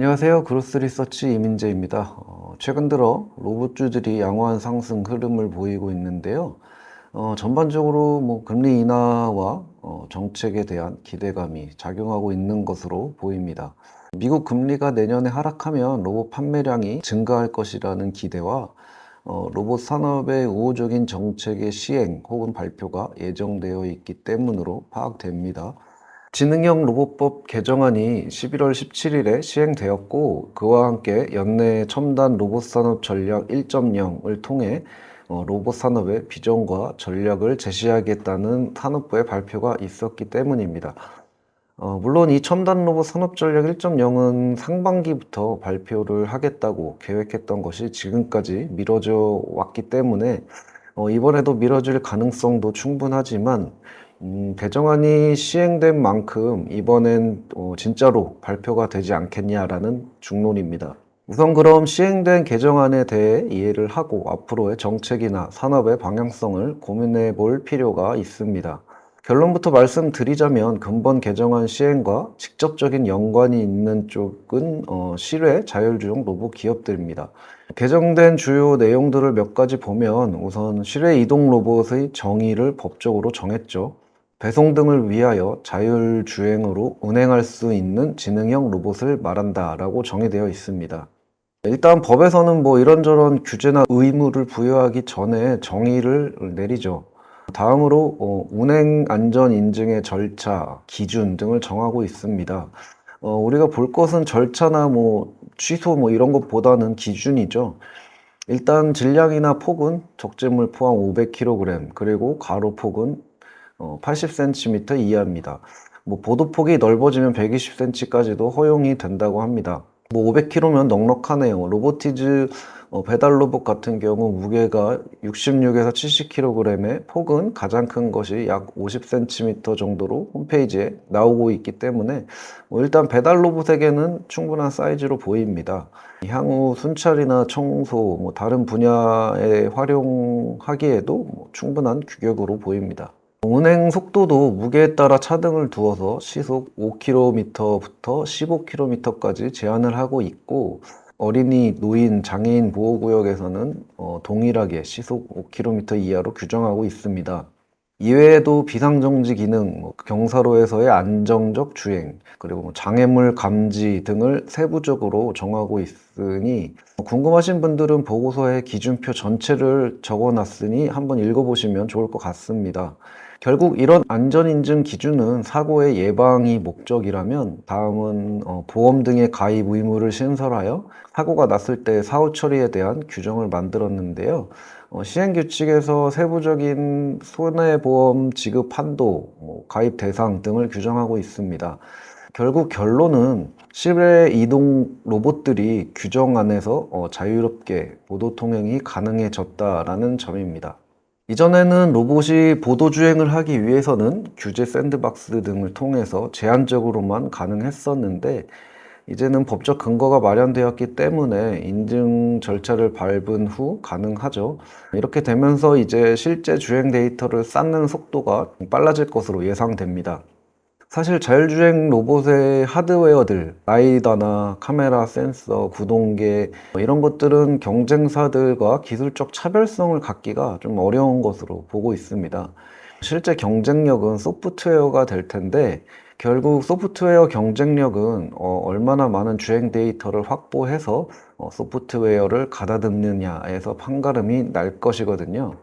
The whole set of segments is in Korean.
안녕하세요. 그로스 리서치 이민재입니다. 어, 최근 들어 로봇주들이 양호한 상승 흐름을 보이고 있는데요. 어, 전반적으로 뭐 금리 인하와 어, 정책에 대한 기대감이 작용하고 있는 것으로 보입니다. 미국 금리가 내년에 하락하면 로봇 판매량이 증가할 것이라는 기대와 어, 로봇 산업의 우호적인 정책의 시행 혹은 발표가 예정되어 있기 때문으로 파악됩니다. 지능형 로봇법 개정안이 11월 17일에 시행되었고 그와 함께 연내 첨단 로봇 산업 전략 1.0을 통해 어, 로봇 산업의 비전과 전략을 제시하겠다는 산업부의 발표가 있었기 때문입니다. 어, 물론 이 첨단 로봇 산업 전략 1.0은 상반기부터 발표를 하겠다고 계획했던 것이 지금까지 미뤄져 왔기 때문에 어, 이번에도 미뤄질 가능성도 충분하지만 음, 개정안이 시행된 만큼 이번엔 어, 진짜로 발표가 되지 않겠냐라는 중론입니다. 우선 그럼 시행된 개정안에 대해 이해를 하고 앞으로의 정책이나 산업의 방향성을 고민해 볼 필요가 있습니다. 결론부터 말씀드리자면 근본 개정안 시행과 직접적인 연관이 있는 쪽은 어, 실외 자율주행 로봇 기업들입니다. 개정된 주요 내용들을 몇 가지 보면 우선 실외 이동 로봇의 정의를 법적으로 정했죠. 배송 등을 위하여 자율주행으로 운행할 수 있는 지능형 로봇을 말한다 라고 정의되어 있습니다. 일단 법에서는 뭐 이런저런 규제나 의무를 부여하기 전에 정의를 내리죠. 다음으로 어, 운행 안전 인증의 절차, 기준 등을 정하고 있습니다. 어, 우리가 볼 것은 절차나 뭐 취소 뭐 이런 것보다는 기준이죠. 일단 질량이나 폭은 적재물 포함 500kg 그리고 가로 폭은 어, 80cm 이하입니다. 뭐 보도폭이 넓어지면 120cm까지도 허용이 된다고 합니다. 뭐 500kg면 넉넉하네요. 로보티즈 어, 배달 로봇 같은 경우 무게가 66에서 70kg에 폭은 가장 큰 것이 약 50cm 정도로 홈페이지에 나오고 있기 때문에 뭐 일단 배달 로봇에게는 충분한 사이즈로 보입니다. 향후 순찰이나 청소, 뭐 다른 분야에 활용하기에도 뭐 충분한 규격으로 보입니다. 운행 속도도 무게에 따라 차등을 두어서 시속 5km부터 15km까지 제한을 하고 있고 어린이, 노인, 장애인 보호구역에서는 어, 동일하게 시속 5km 이하로 규정하고 있습니다. 이외에도 비상정지 기능, 뭐 경사로에서의 안정적 주행, 그리고 뭐 장애물 감지 등을 세부적으로 정하고 있으니 궁금하신 분들은 보고서에 기준표 전체를 적어놨으니 한번 읽어보시면 좋을 것 같습니다. 결국 이런 안전인증 기준은 사고의 예방이 목적이라면 다음은 어, 보험 등의 가입 의무를 신설하여 사고가 났을 때 사후 처리에 대한 규정을 만들었는데요. 어, 시행규칙에서 세부적인 손해보험 지급 한도, 뭐 가입 대상 등을 규정하고 있습니다. 결국 결론은 실외 이동 로봇들이 규정 안에서 어, 자유롭게 보도 통행이 가능해졌다라는 점입니다. 이전에는 로봇이 보도 주행을 하기 위해서는 규제 샌드박스 등을 통해서 제한적으로만 가능했었는데 이제는 법적 근거가 마련되었기 때문에 인증 절차를 밟은 후 가능하죠. 이렇게 되면서 이제 실제 주행 데이터를 쌓는 속도가 빨라질 것으로 예상됩니다. 사실 자율주행 로봇의 하드웨어들, 라이다나 카메라, 센서, 구동계 뭐 이런 것들은 경쟁사들과 기술적 차별성을 갖기가 좀 어려운 것으로 보고 있습니다. 실제 경쟁력은 소프트웨어가 될 텐데 결국 소프트웨어 경쟁력은 어, 얼마나 많은 주행 데이터를 확보해서 어, 소프트웨어를 가다듬느냐에서 판가름이 날 것이거든요.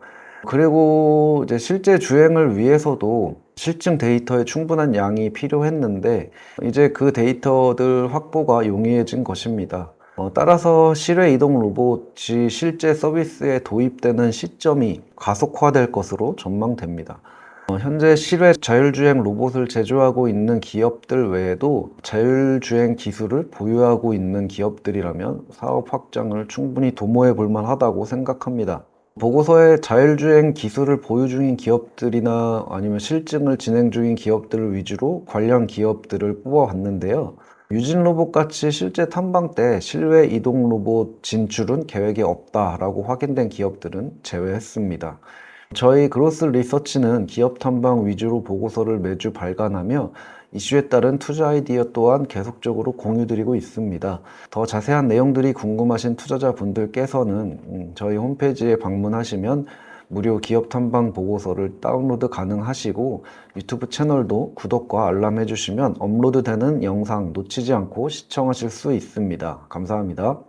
그리고 이제 실제 주행을 위해서도 실증 데이터의 충분한 양이 필요했는데 이제 그 데이터들 확보가 용이해진 것입니다. 어, 따라서 실외 이동 로봇이 실제 서비스에 도입되는 시점이 가속화될 것으로 전망됩니다. 어, 현재 실외 자율주행 로봇을 제조하고 있는 기업들 외에도 자율주행 기술을 보유하고 있는 기업들이라면 사업 확장을 충분히 도모해 볼 만하다고 생각합니다. 보고서에 자율주행 기술을 보유 중인 기업들이나 아니면 실증을 진행 중인 기업들을 위주로 관련 기업들을 뽑아봤는데요. 유진 로봇 같이 실제 탐방 때 실외 이동 로봇 진출은 계획이 없다라고 확인된 기업들은 제외했습니다. 저희 그로스 리서치는 기업 탐방 위주로 보고서를 매주 발간하며 이슈에 따른 투자 아이디어 또한 계속적으로 공유드리고 있습니다. 더 자세한 내용들이 궁금하신 투자자분들께서는 음, 저희 홈페이지에 방문하시면 무료 기업 탐방 보고서를 다운로드 가능하시고 유튜브 채널도 구독과 알람 해주시면 업로드되는 영상 놓치지 않고 시청하실 수 있습니다. 감사합니다.